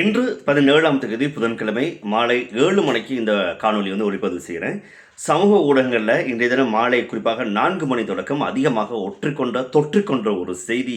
இன்று பதினேழாம் தேதி புதன்கிழமை மாலை ஏழு மணிக்கு இந்த காணொளி வந்து ஒளிப்பதிவு செய்கிறேன். சமூக ஊடகங்களில் இன்றைய தினம் மாலை குறிப்பாக நான்கு மணி தொடக்கம் அதிகமாக ஒற்றுக்கொண்ட தொற்றுக்கொண்ட ஒரு செய்தி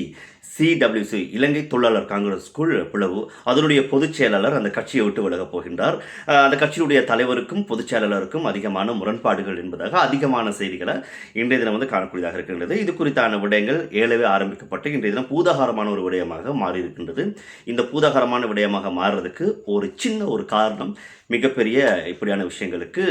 சிடபிள்யூசி இலங்கை தொழிலாளர் காங்கிரஸ்க்குள் பிளவு. அதனுடைய பொதுச் செயலாளர் அந்த கட்சியை விட்டு விலகப் போகின்றார். அந்த கட்சியுடைய தலைவருக்கும் பொதுச் செயலாளருக்கும் அதிகமான முரண்பாடுகள் என்பதாக அதிகமான செய்திகளை இன்றைய தினம் வந்து காணக்கூடியதாக இருக்கின்றது. இது குறித்தான விடயங்கள் ஏழவே ஆரம்பிக்கப்பட்டு இன்றைய தினம் பூதாகாரமான ஒரு விடயமாக மாறி இருக்கின்றது இந்த பூதாகாரமான விடயமாக மாறுறதுக்கு ஒரு சின்ன ஒரு காரணம் மிகப்பெரிய இப்படியான விஷயங்களுக்கு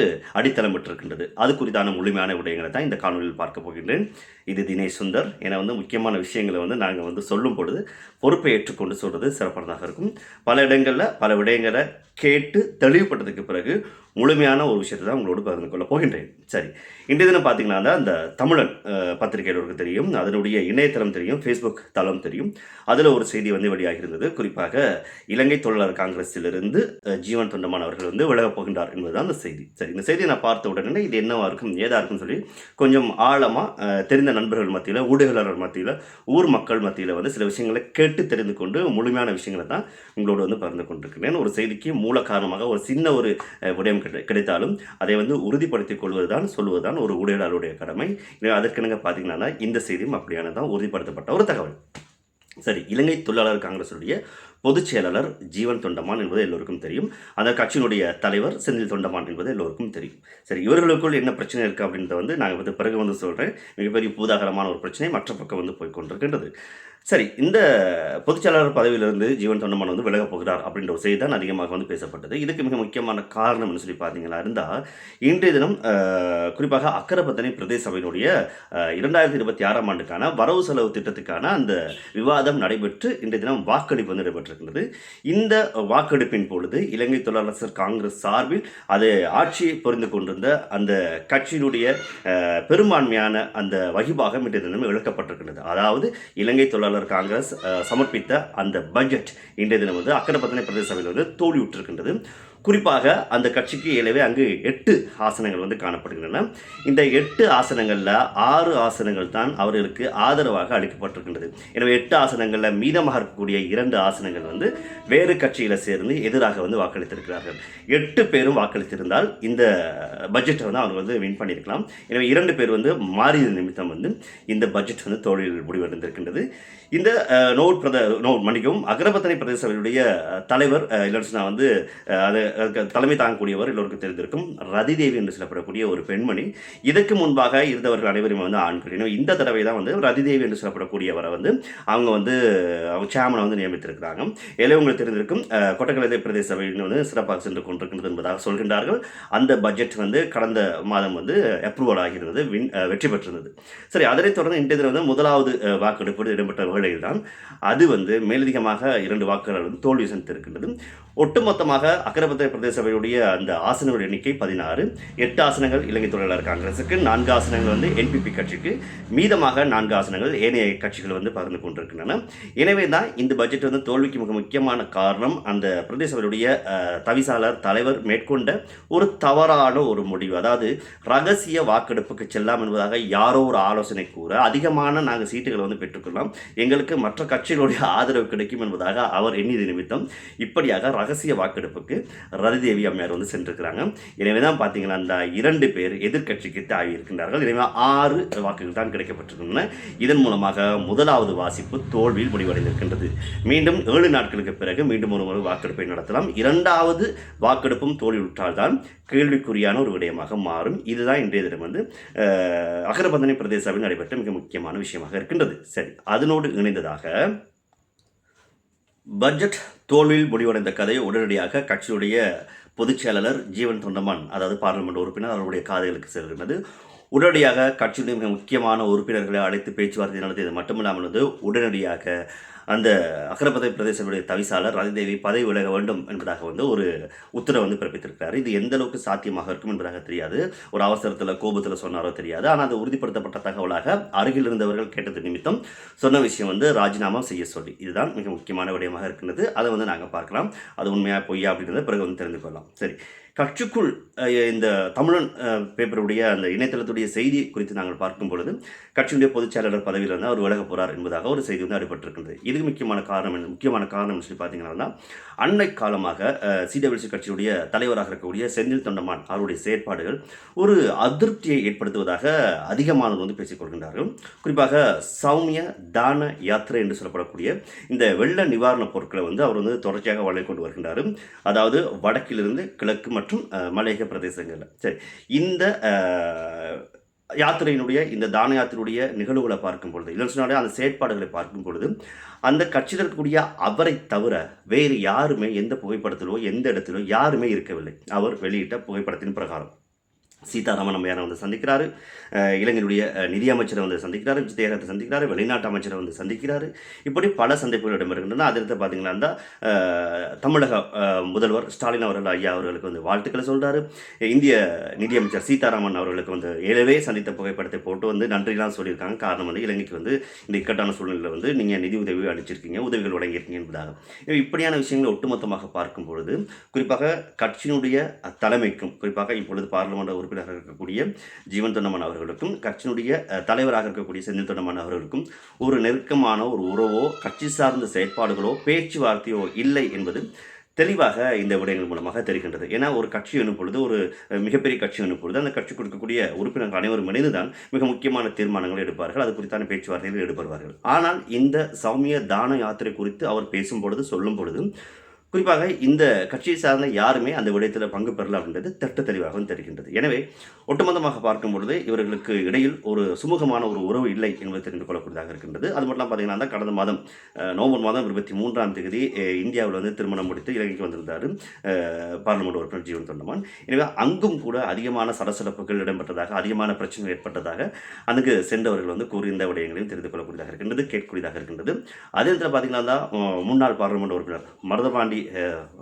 இருக்கின்றது. அது குறித்தான முழுமையான விடயங்களை தான் இந்த காணொலியில் பார்க்க போகின்றேன். இது தினேஷ் சுந்தர். என வந்து முக்கியமான விஷயங்களை வந்து நாங்கள் வந்து சொல்லும் பொழுது பொறுப்பை ஏற்றுக்கொண்டு சொல்கிறது சிறப்பானதாக இருக்கும். பல இடங்களில் பல விடயங்களை கேட்டு தெளிவுபட்டதுக்கு பிறகு முழுமையான ஒரு விஷயத்தை தான் உங்களோடு பகிர்ந்து கொள்ள போகின்றேன். சரி. இன்றைய தினம் பார்த்தீங்கன்னா அந்த தமிழன் அஹ், தெரியும். அதனுடைய இணையதளம் தெரியும். ஃபேஸ்புக் தளம் தெரியும். அதில் ஒரு செய்தி வந்து வெளியாகியிருந்தது. குறிப்பாக இலங்கை தொழிலாளர் காங்கிரஸிலிருந்து ஜீவன் தொண்டமான் அவர்கள் வந்து விலகப் போகின்றார் என்பதுதான் அந்த செய்தி. சரி இந்த செய்தியை நான் பார்த்த உடனே இது என்னவா இருக்கும் ஏதா இருக்கும்னு சொல்லி கொஞ்சம் ஆழமாக தெரிந்த நண்பர்கள் மத்தியில் ஊடகர்கள் மத்தியில் ஊர் மக்கள் மத்தியில் வந்து சில விஷயங்களை கேட்டு தெரிந்து கொண்டு முழுமையான விஷயங்களை தான் உங்களோட வந்து பகிர்ந்து கொண்டிருக்கிறேன். ஒரு செய்திக்கு மூல காரணமாக ஒரு சின்ன ஒரு விடயம் கிடைத்தாலும் அதை வந்து உறுதிப்படுத்திக் சொல்லுவது தான் ஒரு ஊடகர்களுடைய கடமை. அதற்கெனங்க பார்த்தீங்கன்னா இந்த செய்தியும் அப்படியானதான் உறுதிப்படுத்தப்பட்ட ஒரு தகவல். சரி இலங்கை தொழிலாளர் காங்கிரஸுடைய பொதுச் செயலாளர் ஜீவன் தொண்டமான் என்பது எல்லோருக்கும் தெரியும். அந்த கட்சியினுடைய தலைவர் செந்தில் தொண்டமான் என்பது எல்லோருக்கும் தெரியும். சரி இவர்களுக்குள் என்ன பிரச்சனை இருக்குது அப்படின்றத வந்து நாங்கள் வந்து பிறகு வந்து சொல்கிறேன் மிகப்பெரிய பூதாகரமான ஒரு பிரச்சனை மற்ற பக்கம் வந்து போய் கொண்டிருக்கின்றது. சரி இந்த பொதுச்செயலாளர் பதவியிலிருந்து ஜீவன் தொண்டமான் வந்து விலகப் போகிறார் அப்படின்ற ஒரு செய்தி தான் அதிகமாக வந்து பேசப்பட்டது. இதுக்கு மிக முக்கியமான காரணம்னு சொல்லி பார்த்தீங்கன்னா இருந்தால் இன்றைய தினம் குறிப்பாக அக்கரப்பத்தனை பிரதேச சபையினுடைய இரண்டாயிரத்தி இருபத்தி ஆறாம் ஆண்டுக்கான வரவு செலவு திட்டத்துக்கான அந்த விவாதம் நடைபெற்று இன்றைய தினம் வாக்கெடுப்பு வந்து நடைபெற்றிருக்கிறது. இந்த வாக்கெடுப்பின் பொழுது இலங்கை தொழிலாளர் காங்கிரஸ் சார்பில் அது ஆட்சியை புரிந்து கொண்டிருந்த அந்த கட்சியினுடைய பெரும்பான்மையான அந்த வகிபாகம் இன்றைய தினம் இழக்கப்பட்டிருக்கிறது. அதாவது இலங்கை தொழிலாளர் காங்கிரஸ் சமர்ப்பித்த அந்த பட்ஜெட் இன்றைய தினம் வந்து அக்கரப்பத்தனை பிரதேச சபையில் வந்து தோல்வியுற்றிருக்கின்றது. குறிப்பாக அந்த கட்சிக்கு ஏழவே அங்கு எட்டு ஆசனங்கள் வந்து காணப்படுகின்றன. இந்த எட்டு ஆசனங்களில் ஆறு ஆசனங்கள் தான் அவர்களுக்கு ஆதரவாக அளிக்கப்பட்டிருக்கின்றது. எனவே எட்டு ஆசனங்களில் மீதமாக இருக்கக்கூடிய இரண்டு ஆசனங்கள் வந்து வேறு கட்சியில் சேர்ந்து எதிராக வந்து வாக்களித்திருக்கிறார்கள். எட்டு பேரும் வாக்களித்திருந்தால் இந்த பட்ஜெட்டை வந்து அவங்க வந்து வின் பண்ணியிருக்கலாம். எனவே இரண்டு பேர் வந்து மாறியது நிமித்தம் வந்து இந்த பட்ஜெட் வந்து தோழில் முடிவடைந்திருக்கின்றது. இந்த நோட் பிரத நோட் மன்னிக்கவும் அகரபத்தனை பிரதேச தலைவர் இல்லைன்னு வந்து அது தலைமை தாங்கக்கூடியவர் எல்லோருக்கும் தெரிந்திருக்கும். ரதிதேவி என்று சொல்லப்படக்கூடிய ஒரு பெண்மணி. இதற்கு முன்பாக இருந்தவர்கள் அனைவரும் வந்து ஆண்கள். இந்த தடவை தான் வந்து ரதிதேவி என்று சொல்லப்படக்கூடியவரை வந்து அவங்க வந்து அவங்க சேமனை வந்து நியமித்திருக்கிறாங்க. எல்லாம் உங்களுக்கு தெரிந்திருக்கும் கொட்டக்கலை பிரதேச சபையில் வந்து சிறப்பாக சென்று கொண்டிருக்கின்றது என்பதாக சொல்கின்றார்கள். அந்த பட்ஜெட் வந்து கடந்த மாதம் வந்து அப்ரூவல் ஆகியிருந்தது வின் வெற்றி பெற்றிருந்தது. சரி அதனைத் தொடர்ந்து இன்றைய தினம் வந்து முதலாவது வாக்கெடுப்பு இடம்பெற்ற வேளையில் தான் அது வந்து மேலதிகமாக இரண்டு வாக்குகள் வந்து தோல்வி சந்தித்திருக்கின்றது. ஒட்டுமொத்தமாக அக்கரபத்திர பிரதேச சபையுடைய அந்த ஆசனங்கள் எண்ணிக்கை பதினாறு. எட்டு ஆசனங்கள் இலங்கை தொழிலாளர் காங்கிரஸுக்கு நான்கு ஆசனங்கள் வந்து என்பிபி கட்சிக்கு மீதமாக நான்கு ஆசனங்கள் ஏனைய கட்சிகள் வந்து பகிர்ந்து கொண்டிருக்கின்றன. எனவே தான் இந்த பட்ஜெட் வந்து தோல்விக்கு மிக முக்கியமான காரணம் அந்த பிரதேசவையுடைய தவிசாளர் தலைவர் மேற்கொண்ட ஒரு தவறான ஒரு முடிவு. அதாவது ரகசிய வாக்கெடுப்புக்கு செல்லாம் என்பதாக யாரோ ஒரு ஆலோசனை கூற அதிகமான நாங்கள் சீட்டுகளை வந்து பெற்றுக்கொள்ளலாம். எங்களுக்கு மற்ற கட்சிகளுடைய ஆதரவு கிடைக்கும் என்பதாக அவர் எண்ணியது நிமித்தம் இப்படியாக ரகசிய வாக்கெடுப்புக்கு ரதிதேவி அம்மையார் வந்து சென்றிருக்கிறாங்க. எனவே தான் பார்த்தீங்கன்னா அந்த இரண்டு பேர் எதிர்கட்சிக்கு தாவி இருக்கின்றார்கள் எனவே ஆறு வாக்குகள் தான் கிடைக்கப்பட்டிருக்கின்றன. இதன் மூலமாக முதலாவது வாசிப்பு தோல்வியில் முடிவடைந்திருக்கின்றது. மீண்டும் ஏழு நாட்களுக்கு பிறகு மீண்டும் ஒரு முறை வாக்கெடுப்பை நடத்தலாம். இரண்டாவது வாக்கெடுப்பும் தோல்வியுற்றால்தான் கேள்விக்குறியான ஒரு விடயமாக மாறும். இதுதான் இன்றைய தினம் வந்து அகரபந்தனை பிரதேசாவில் நடைபெற்ற மிக முக்கியமான விஷயமாக இருக்கின்றது. சரி அதனோடு இணைந்ததாக பட்ஜெட் தோல்வியில் முடிவடைந்த கதை உடனடியாக கட்சியுடைய பொதுச் செயலாளர் ஜீவன் தொண்டமான் அதாவது பார்லிமெண்ட் உறுப்பினர் அவருடைய காதுகளுக்கு செல்கிறது உடனடியாக கட்சியுடைய மிக முக்கியமான உறுப்பினர்களை அழைத்து பேச்சுவார்த்தை நடத்தியது மட்டுமில்லாமல் வந்து உடனடியாக அந்த அகரபதை பிரதேசனுடைய தவிசாளர் ரதிதேவி பதவி விலக வேண்டும் என்பதாக வந்து ஒரு உத்தரவு வந்து பிறப்பித்திருக்கிறார். இது எந்த அளவுக்கு சாத்தியமாக இருக்கும் என்பதாக தெரியாது. ஒரு அவசரத்தில் கோபத்தில் சொன்னாரோ தெரியாது. ஆனால் அது உறுதிப்படுத்தப்பட்ட தகவலாக அருகில் இருந்தவர்கள் கேட்டது நிமித்தம் சொன்ன விஷயம் வந்து ராஜினாமா செய்ய சொல்லி. இதுதான் மிக முக்கியமான விடயமாக இருக்கின்றது. அதை வந்து நாங்கள் பார்க்கலாம். அது உண்மையாக பொய்யா அப்படின்றத பிறகு வந்து தெரிந்து கொள்ளலாம். சரி. கட்சிக்குள் இந்த தமிழன் பேப்பருடைய அந்த இணையதளத்துடைய செய்தி குறித்து நாங்கள் பார்க்கும் பொழுது கட்சியுடைய பொதுச் செயலாளர் பதவியில் வந்து அவர் விலக போகிறார் என்பதாக ஒரு செய்தி வந்து அடிபட்டிருக்கின்றது. இது எது முக்கியமான காரணம் என்ன? முக்கியமான காரணம் சொல்லி பார்த்தீங்கன்னா அன்னை காலமாக சிடபிள்யூசி கட்சியுடைய தலைவராக இருக்கக்கூடிய செந்தில் தொண்டமான் அவருடைய செயற்பாடுகள் ஒரு அதிருப்தியை ஏற்படுத்துவதாக அதிகமானவர் வந்து பேசிக் கொள்கின்றார்கள். குறிப்பாக சௌமிய தான யாத்திரை என்று சொல்லப்படக்கூடிய இந்த வெள்ள நிவாரணப் பொருட்களை வந்து அவர் வந்து தொடர்ச்சியாக வழங்கி கொண்டு வருகின்றார். அதாவது வடக்கிலிருந்து கிழக்கு மற்றும் மலையக பிரதேசங்களில். சரி இந்த யாத்திரையினுடைய இந்த தான யாத்திரையுடைய நிகழ்வுகளை பார்க்கும் பொழுது இல்லை சொன்னாலே அந்த செயற்பாடுகளை பார்க்கும் பொழுது அந்த கட்சியில் இருக்கக்கூடிய அவரை தவிர வேறு யாருமே எந்த புகைப்படத்திலோ எந்த இடத்திலோ யாருமே இருக்கவில்லை. அவர் வெளியிட்ட புகைப்படத்தின் பிரகாரம். சீதாராமன் அம்மையாரை வந்து சந்திக்கிறாரு. இலங்கையுடைய நிதியமைச்சரை வந்து சந்திக்கிறாரு விஜயகாந்தை சந்திக்கிறாரு வெளிநாட்டு அமைச்சரை வந்து சந்திக்கிறாரு. இப்படி பல சந்திப்புகள் இடம்பெறுகின்றன. அதில் பார்த்தீங்கன்னா தமிழக முதல்வர் ஸ்டாலின் அவர்கள் ஐயா அவர்களுக்கு வந்து வாழ்த்துக்களை சொல்கிறாரு இந்திய நிதியமைச்சர் சீதாராமன் அவர்களுக்கு வந்து ஏழவே சந்தித்த புகைப்படத்தை போட்டு வந்து நன்றிலாம் சொல்லியிருக்காங்க. காரணம் வந்து இலங்கைக்கு வந்து இந்த இக்கட்டான சூழ்நிலையில் வந்து நீங்கள் நிதி உதவி அளிச்சிருக்கீங்க உதவிகள் வழங்கியிருக்கீங்க என்பதாக. இப்படியான விஷயங்களை ஒட்டுமொத்தமாக பார்க்கும் பொழுது குறிப்பாக கட்சியினுடைய தலைமைக்கும் குறிப்பாக இப்பொழுது பாராளுமன்ற உறுப்பினராக இருக்கக்கூடிய ஜீவன் தொண்டமன் அவர்களுக்கும் கட்சியினுடைய தலைவராக இருக்கக்கூடிய செந்தில் தொண்டமான் அவர்களுக்கும் ஒரு நெருக்கமான ஒரு உறவோ கட்சி சார்ந்த செயற்பாடுகளோ பேச்சுவார்த்தையோ இல்லை என்பது தெளிவாக இந்த விடயங்கள் மூலமாக தெரிகின்றது. ஏன்னா ஒரு கட்சி எனும் பொழுது ஒரு மிகப்பெரிய கட்சி எனும் பொழுது அந்த கட்சி கொடுக்கக்கூடிய உறுப்பினர்கள் அனைவரும் இணைந்து தான் மிக முக்கியமான தீர்மானங்களை எடுப்பார்கள். அது குறித்தான பேச்சுவார்த்தைகள் ஈடுபடுவார்கள். ஆனால் இந்த சௌமிய தான யாத்திரை குறித்து அவர் பேசும் பொழுது சொல்லும் பொழுது குறிப்பாக இந்த கட்சியை சார்ந்த யாருமே அந்த விடயத்தில் பங்கு பெறலாம் அப்படின்றது திட்ட தெளிவாகவும் தெரிகின்றது. எனவே ஒட்டுமொத்தமாக பார்க்கும் பொழுது இவர்களுக்கு இடையில் ஒரு சுமூகமான ஒரு உறவு இல்லை என்பது தெரிந்து கொள்ளக்கூடியதாக இருக்கின்றது. அது மட்டும் பார்த்தீங்கன்னா தான் கடந்த மாதம் நவம்பர் மாதம் இருபத்தி மூன்றாம் தேதி இந்தியாவில் வந்து திருமணம் முடித்து இலங்கைக்கு வந்திருந்தார் பார்லிமெண்ட் உறுப்பினர் ஜீவன் தொண்டமான். எனவே அங்கும் கூட அதிகமான சலசலப்புகள் இடம்பெற்றதாக அதிகமான பிரச்சனைகள் ஏற்பட்டதாக அங்கு சென்றவர்கள் வந்து கூறியிருந்த விடயங்களையும் தெரிந்து கொள்ளக்கூடியதாக இருக்கின்றது கேட்கக்கூடியதாக இருக்கின்றது. அதே நேரத்தில் பார்த்தீங்கன்னா தான் முன்னாள் பார்லிமெண்ட் உறுப்பினர் மருதபாண்டி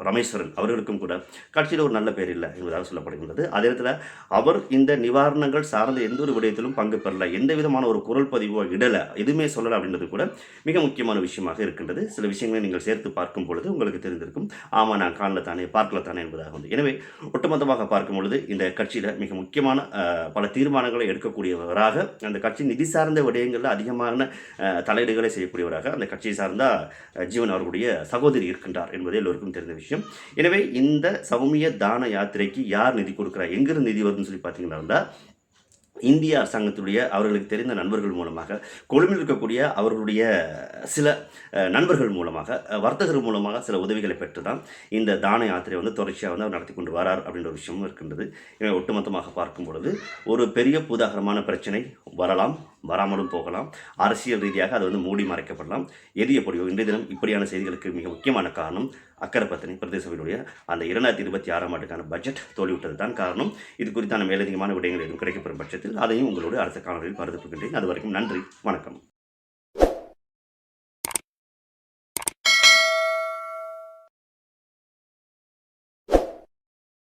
ரமேஸ்வரன் அவர்களுக்கும் கூட கட்சியில் ஒரு நல்ல பேர் இல்லை என்பதாக சொல்லப்படுகின்றது. அதே நேரத்தில் அவர் இந்த நிவாரணங்கள் சார்ந்த எந்த ஒரு விடயத்திலும் பங்கு பெறல எந்த விதமான ஒரு குரல் பதிவோ இடலை எதுவுமே சொல்லலை அப்படின்றது கூட மிக முக்கியமான விஷயமாக இருக்கின்றது. சில விஷயங்களை நீங்கள் சேர்த்து பார்க்கும் பொழுது உங்களுக்கு தெரிந்திருக்கும். ஆமாம் நான் காணல தானே பார்க்கல தானே என்பதாக வந்து எனவே ஒட்டுமொத்தமாக பார்க்கும் பொழுது இந்த கட்சியில் மிக முக்கியமான பல தீர்மானங்களை எடுக்கக்கூடியவராக அந்த கட்சி நிதி சார்ந்த விடயங்களில் அதிகமான தலையீடுகளை செய்யக்கூடியவராக அந்த கட்சியை சார்ந்த ஜீவன் அவர்களுடைய சகோதரி இருக்கின்றார் என்பது அனைவருக்கும் தெரிந்த விஷயம். எனவே இந்த சௌமிய தான யாத்திரைக்கு யார் நிதி கொடுக்குறா எங்கிருந்து நிதி வருதுன்னு சொல்லி பார்த்தீங்கன்னா இந்திய அரசாங்கத்துடைய அவர்களுக்கு தெரிந்த நண்பர்கள் மூலமாக கொழும்பில் இருக்கக்கூடிய அவர்களுடைய சில நண்பர்கள் மூலமாக வர்த்தகர் வர்த்தகர்கள் மூலமாக சில உதவிகளை பெற்று தான் இந்த தான யாத்திரை வந்து தொடர்ச்சியாக வந்து அவர் நடத்தி கொண்டு வரார் அப்படின்ற ஒரு விஷயமும் இருக்கின்றது. எனவே ஒட்டுமொத்தமாக பார்க்கும் பொழுது ஒரு பெரிய பூதாகரமான பிரச்சனை வரலாம் வராமலும் போகலாம். அரசியல் ரீதியாக அது வந்து மூடி மறைக்கப்படலாம். எது எப்படியோ இன்றைய தினம் இப்படியான செய்திகளுக்கு மிக முக்கியமான காரணம் அக்கரைப்பத்தனை பிரதேச சபையினுடைய அந்த இரண்டாயிரத்தி இருபத்தி ஆறாம் ஆண்டுக்கான பட்ஜெட் தோல்விவிட்டது தான் காரணம். இது குறித்தான மேலதிகமான விடயங்கள் எதுவும் கிடைக்கப்பெறும் பட்சத்தில் அதையும் உங்களோடு அடுத்த காணொலியில் பகிர்ந்து அது வரைக்கும் நன்றி வணக்கம்.